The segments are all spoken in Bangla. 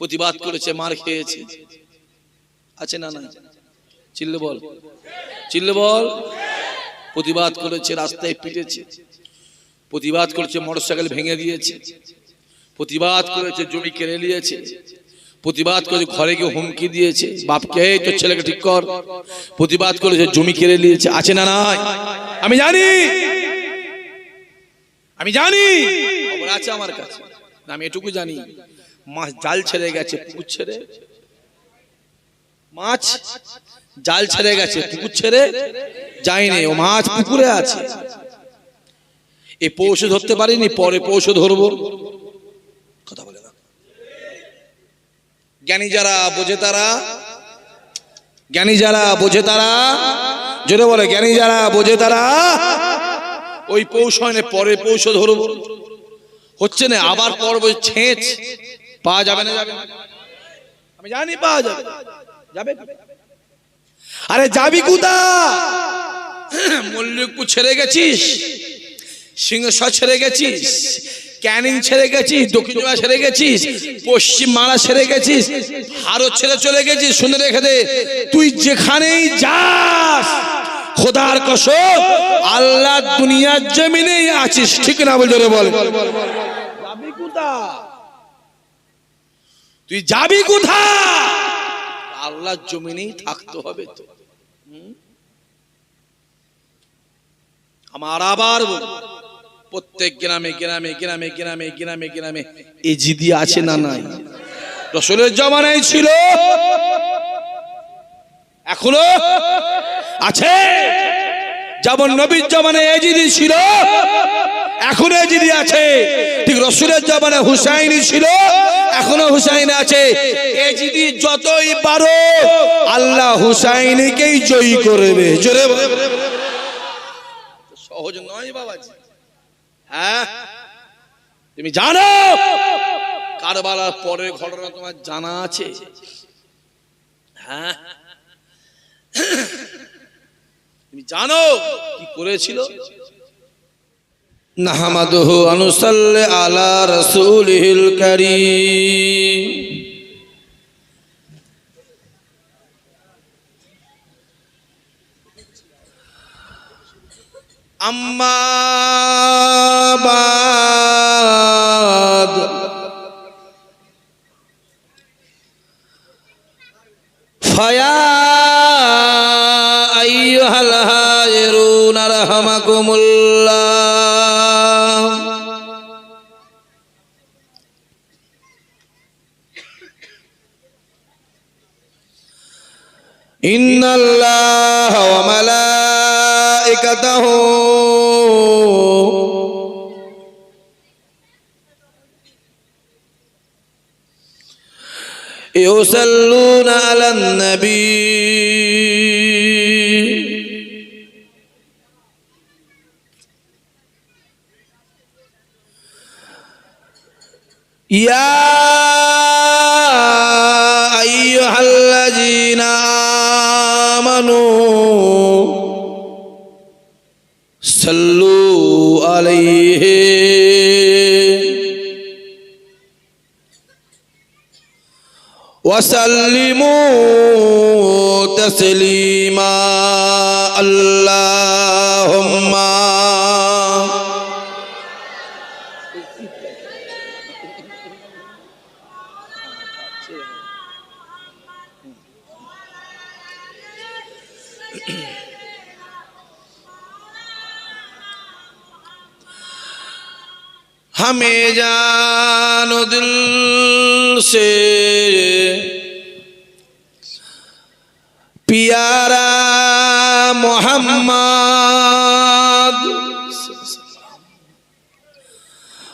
প্রতিবাদ করেছে মার খেয়েছে। আছে না না চিল্লে বল। চিল্লে বল। প্রতিবাদ করেছে রাস্তায় পিটেছে। প্রতিবাদ করেছে মোটরসাইকেল ভেঙে দিয়েছে। প্রতিবাদ করেছে জমি কেড়ে নিয়েছে। প্রতিবাদ করেছে ঘরে গিয়ে হুমকি দিয়েছে। বাপকে এই তোর ছেলেকে ঠিক কর। প্রতিবাদ করেছে জমি কেড়ে নিয়েছে। আছে না নাই? আমি জানি। আমি জানি। আছে আমার কাছে। না, আমি এটুকু জানি। মাছ জাল ছেড়ে গেছে, পুকুর ছেড়ে। মাছ জাল ছেড়ে গেছে, পুকুর ছেড়ে? যায়নি ও, মাছ পুকুরে আছে। এ পৌষ ধরতে পারিনি, পরে পৌষ ধরবো। কথা বলে না জ্ঞানী যারা বোঝে তারা, জ্ঞানী যারা বোঝে তারা, জোরে বলে, জ্ঞানী যারা বোঝে তারা, ওই পৌষ হয় পরে পৌষ ধরবো। হচ্ছে না, আবার পর বলছে ছেঁচ। পাওয়া যাবে না। যাবে আমি জানি পাওয়া যাবে। যাবে আরে যাবি কুদা মল্লিকপুর ছেড়ে গেছিস? সিংহসা ছেড়ে গেছিস? ক্যানিং ছেড়ে গেছিস? দক্ষিণ ছেড়ে গেছিস? পশ্চিম মারা ছেড়ে গেছিস? ভারত ছেড়ে চলে গেছিস? শুনে রেখে দে। তুই যেখানেই যাস খোদার কসম আল্লাহ দুনিয়ার জমিনেই আছিস। ঠিক না বল বল। যাবি কোথা? তুই যাবি কোথা আল্লাহর জমিনেই থাকতে হবে তো। আমার আবার প্রত্যেক গ্রামে গ্রামে গ্রামে গ্রামে গ্রামে গ্রামে এই জিদি আছে না নাই? রসলের জমানায় ছিল। এখনও আছে। যেমন নবীর জমানায় এজিদি ছিল, এখনও এজিদি আছে। ঠিক রসুলের জমানায় হুসাইনি ছিল। এখনও হুসাইন আছে। এজিদি যতই পারো, আল্লাহ হুসাইনিকেই জয়ী করবে। জোরে সহজ নয় বাবাজি। হ্যাঁ? তুমি জানো, কারবালার পরের ঘটনা তোমার জানা আছে? হ্যাঁ? তুমি জানো কি করেছিল? নাহমাদুহু আনুসাল্লি আলা রাসূলিহিল কারীম। আম্মা বাদ। ফায়া আইয়ুহাল হায়রুন রাহমাকুমুল্লাহ إن الله وملائكته يصلون على النبي يا وسلموا تسليما. اللهم ہمیں جانو دل से प्यारा मोहम्मद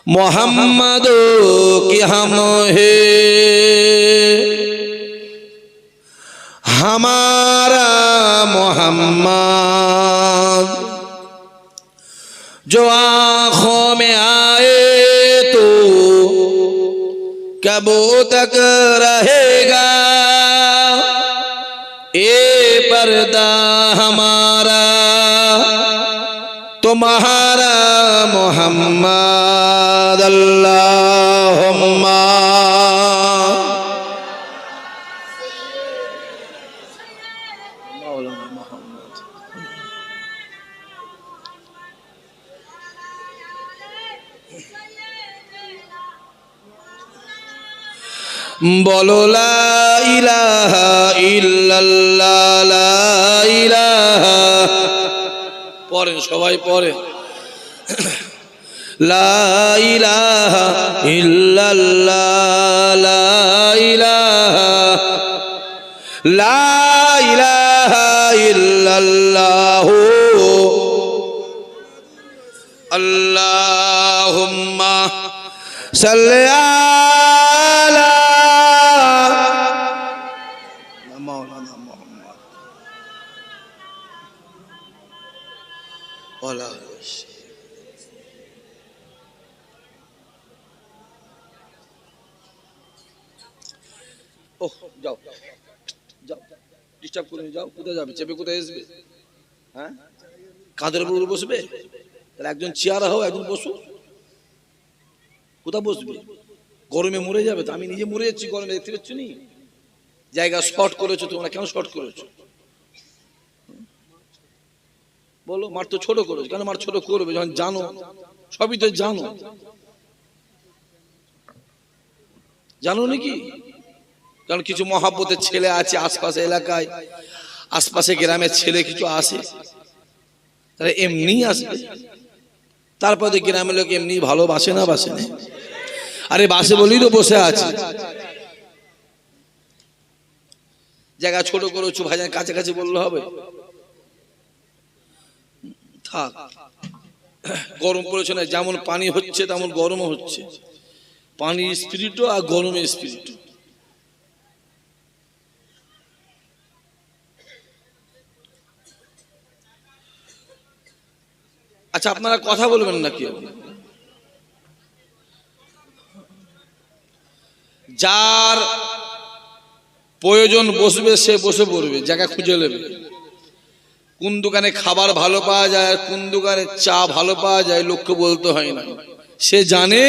मोहम्मद की हम है हमारा मोहम्मद जो आंखों कब तक रहेगा ए पर्दा हमारा तुम्हारा मोहम्मद अल्लाहुम्मा मौलाना मोहम्मद ইলাহা ইল্লাল্লাহ লা ইলাহা। পড়েন সবাই পড়েন। লা ইলাহা ইল্লাল্লাহ ওয়ালা ওহ যাও। যাও। ডিস্টার্ব করে যাও। কোথায় যাবে? চেপে কোথায় হ্যাঁ? বসবে? একজন চেয়ার হও, একজন বসো। কোথা বসবে? গরমে মরে যাবে তো। আমি নিজে মরে যাচ্ছি, গরমে দেখতে পাচ্ছ নি? জায়গা শর্ট করেছ তোমরা। কেন শর্ট করেছ? বলো, মার তো ছোট করেছ। কেন মার ছোট করবে? যখন জানো, সবই তো জানো। জানো নাকি? কারণ কিছু মহাব্বতের ছেলে আছে আশপাশে এলাকায়। আশপাশে গ্রামের ছেলে কিছু আসে। তারা এমনি আসবে। তারপরে গ্রামের লোক এমনি ভালোবাসে না, বাসে না। আরে বাসে বলেই তো বসে আছে। জায়গা ছোট করেছ, ভাইজান কাছাকাছি বললে হবে। থাক। গরম পড়েছে না, যেমন পানি হচ্ছে, তেমন গরমও হচ্ছে। পানি স্পিরিটও আর গরমের স্পিরিট আচ্ছা আপনারা কথা বলবেন নাকি? কেউ যার প্রয়োজন বসবে, সে বসে পড়বে, জায়গা খুঁজে নেবে। কোন দোকানে খাবার ভালো পাওয়া যায় আর কোন দোকানে চা ভালো পাওয়া যায় লোককে বলতে হয় না। সে জানে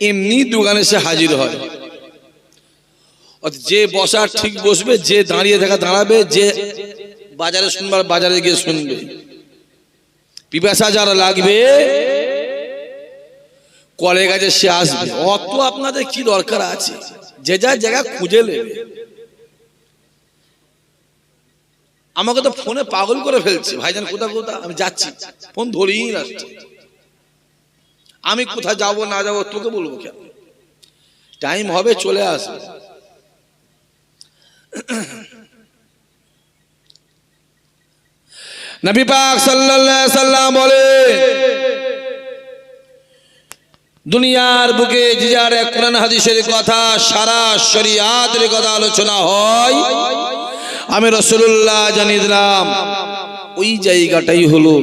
এমনি দোকানে সে হাজির হয়। যে বসা ঠিক বসবে, যে দাঁড়িয়ে থাকা দাঁড়াবে, যে বাজারে শুনবার বাজারে গিয়ে শুনবে। পিপাসা যারা লাগবে, কলের কাছে সে আসবে। অত আপনাদের কি দরকার আছে? যে যা জায়গা খুঁজে নেবে। আমাকে তো ফোনে পাগল করে ফেলছে। ভাইজান কোথা কোথা আমি যাচ্ছি। ফোন ধরেই আসছে আমি কোথায় যাব, না যাব, তোকে বলব কেন? টাইম হবে, চলে আসবে নবী পাক সাল্লাল্লাহু সাল্লাম বলে, দুনিয়ার বুকে যে যার এক কোরআন হাদিসের কথা সারা শরিয়াতের কথা আলোচনা হয় আমি রসুল্লাহ জানিয়ে দিলাম, ওই জায়গাটাই হলো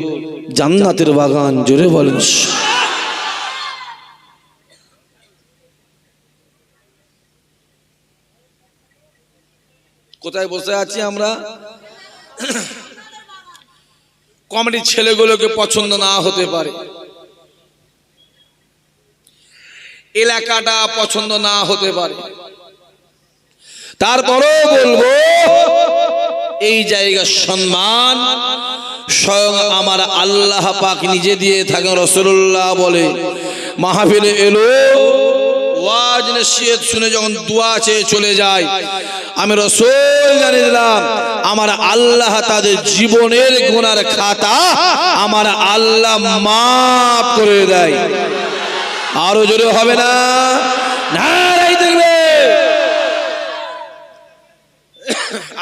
জান্নাতের বাগান, জোরে বলেন। কোথায় বসে আছি আমরা? কমেডির ছেলেগুলোকে পছন্দ না হতে পারে। এলাকাটা পছন্দ না হতে পারে। তারপরেও বলব এই জায়গার সম্মান স্বয়ং আমার আল্লাহ পাক নিজে দিয়ে থাকেন রসুল্লাহ বলে। মাহফিলে এলো, ওয়াজ শুনে যখন চলে যায়, আমি আমার আল্লাহ তাদের জীবনের খাতা আমার আল্লাহ মাফ করে দেয়। আরও জোরে হবে না।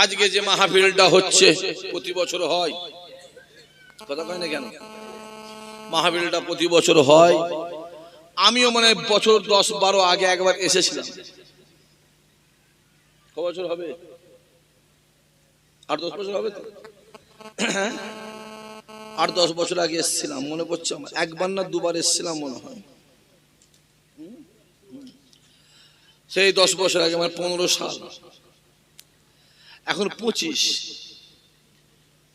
আজকে যে মাহফিলটা হচ্ছে, প্রতি বছর হয়। কথা কয় না কেন? মাহফিলটা প্রতি বছর হয়। আমিও মানে বছর দশ বারো আগে একবার এসেছিলাম। ক বছর হবে? আট দশ বছর হবে তো? হ্যাঁ? আট দশ বছর আগে এসেছিলাম, মনে পড়ছে আমার। একবার না দুবার এসেছিলাম মনে হয়। সেই দশ বছর আগে, আমার পনেরো সাল। এখন পঁচিশ।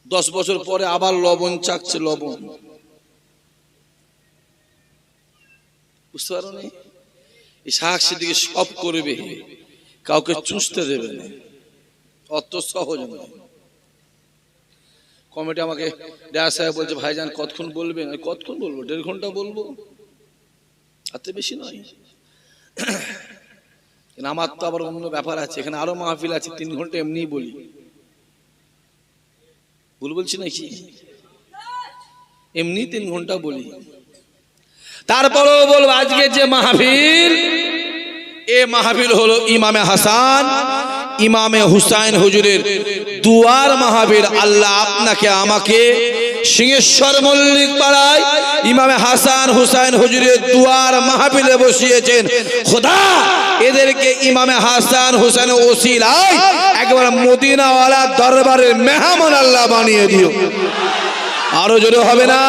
দশ বছর পরে আবার লবণ চাকছে লবণ। বুঝতে পারো নি শাক সেদিকে সব করবে, কাউকে চুষতে দেবে না। অত সহজ নয়। কমিটি আমাকে ডেয়া সাহেব বলছে, ভাইজান, কতক্ষণ বলবেন কতক্ষণ বলব? দেড় ঘণ্টা বলব? তাতে বেশি নয়। আমার তো আবার অন্য ব্যাপার আছে, এখানে আরও মাহফিল আছে, তিন ঘণ্টা এমনিই বলি। ভুল বলছি নাকি? এমনি তিন ঘণ্টা বলি। তারপরেও বলব, আজকে যে মাহফিল, এ মাহফিল হলো ইমামে হাসান, ইমামে হুসাইন হুজুরের দুয়ার মাহফিল। আল্লাহ আপনাকে, আমাকে সিংহেশ্বর মল্লিক পাড়ায় ইমামে হাসান হুসাইন হুজুরের দুয়ার মাহাবিলে বসিয়েছেন। খোদা, এদেরকে ইমামে হাসান হুসাইন ওসিলায় একবার মদিনাওয়ালা দরবারের মেহমান আল্লাহ বানিয়ে দিও। আরও জোরে হবে না?